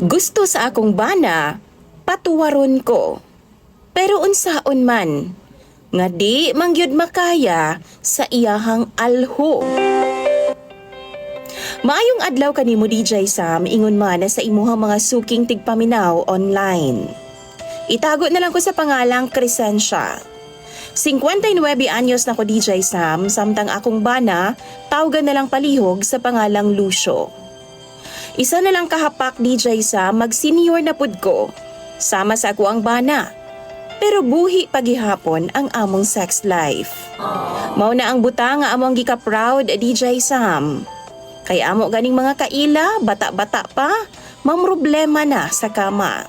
Gusto sa akong bana, patuwaron ko. Pero unsaon man, nga di mangyud makaya sa iyahang alho. Maayong adlaw kanimo DJ Sam ingon man na sa imuhang mga suking tigpaminaw online. Itago na lang ko sa pangalang Crescencia. 59 anyos na ko DJ Sam, samtang akong bana, tawagan na lang palihog sa pangalang Lucio. Isa na lang kahapak DJ Sam, mag-senior na pud ko. Sama sa ako ang bana. Pero buhi pagihapon ang among sex life. Mao na ang buta nga among gika-proud DJ Sam. Kay amo ganing mga kaila, bata-bata pa, mamroblema na sa kama.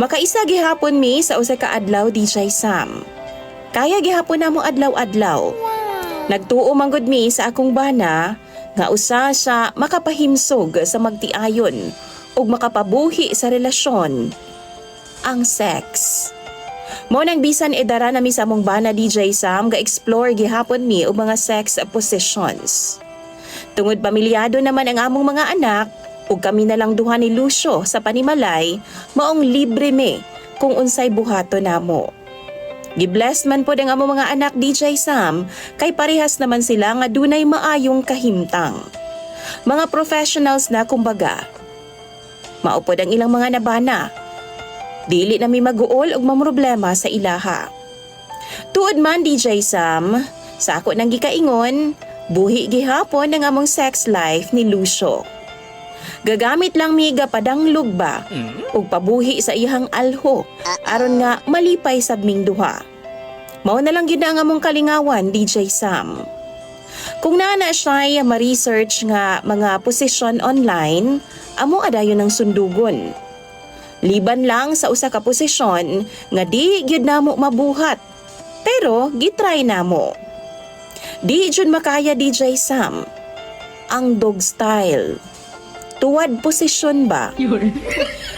Makaisa gihapon mi sa usa ka adlaw DJ Sam. Kaya gihapon namo adlaw-adlaw. Nagtuo manggod mi sa akong bana nga usa sa makapahimsog sa magtiayon ug makapabuhi sa relasyon ang sex. Mo nang bisan edara na mi sa among bana DJ Sam ga explore gihapon mi og mga sex positions. Tungod pamilyado naman ang among mga anak, ug kami na lang duha ni Lucio sa panimalay, maong libre me kung unsay buhato namo. Gibless man pod ang among mga anak DJ Sam, kay parehas naman sila nga dunay maayong kahimtang. Mga professionals na kumbaga. Maupod ang ilang mga nabana. Dili na mi maguol og mamroblema sa ilaha. Tuod man DJ Sam, sa ako nang gikaingon, buhi gihapon ang among sex life ni Lucio. Gagamit lang mi gapadanglog ba ug pabuhi sa iyang alho aron nga malipay sab ming duha. Mao na lang gyud ang among kalingawan DJ Sam. Kung naana siya ma-research nga mga posisyon online, amo adayon ng sundugon. Liban lang sa usa ka posisyon nga di gyud namo mabuhat. Pero gitry namo. Di jud makaya DJ Sam. Ang dog style. Tuwad posisyon ba?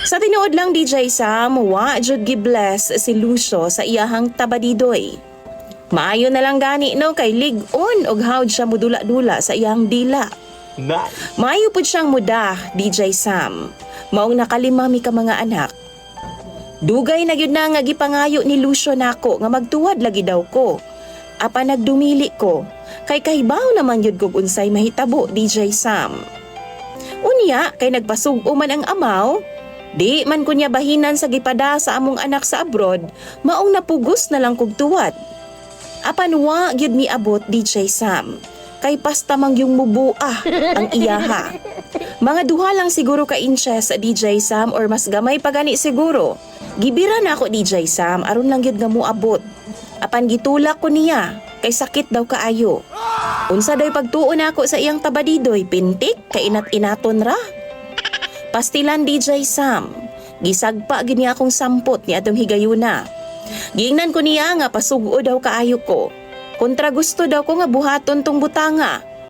Sa tinuod lang DJ Sam, wa jud gibless si Lucio sa iyahang tabadidoy. Maayo na lang gani no kay lig-on og hawd siya mudula-dula sa iyang dila. Nice. Maayo pud siyang muda, DJ Sam. Maong nakalima mi ka mga anak. Dugay na gyud na nga gipangayo ni Lucio nako nga magtuwad lagi daw ko. Apa nagdumili ko, kay kahibaw naman gyud kog unsay mahitabo DJ Sam. Unya kay nagpasugo man ang amaw, di man kunya bahinan sa gipada sa among anak sa abroad, maong napugos na lang kog tuwad. Apan wa gyud mi abot DJ Sam. Kay pasta mang yung mubuah ang iyaha. Mga duha lang siguro ka inches DJ Sam or mas gamay pa gani siguro. Gibira na ako DJ Sam aron lang gyud nga moabot. Apan gitulak ko niya kay sakit daw kaayo. Unsa daw pagtuon ako sa iyang tabadidoy pintik kay inat-inaton ra. Pastilan DJ Sam. Gisagpa gid niya akong sampot ni atong higayuna. Giingnan ko niya nga pasugo daw kaayo ko. Kontra gusto daw ko nga buhaton tong butanga.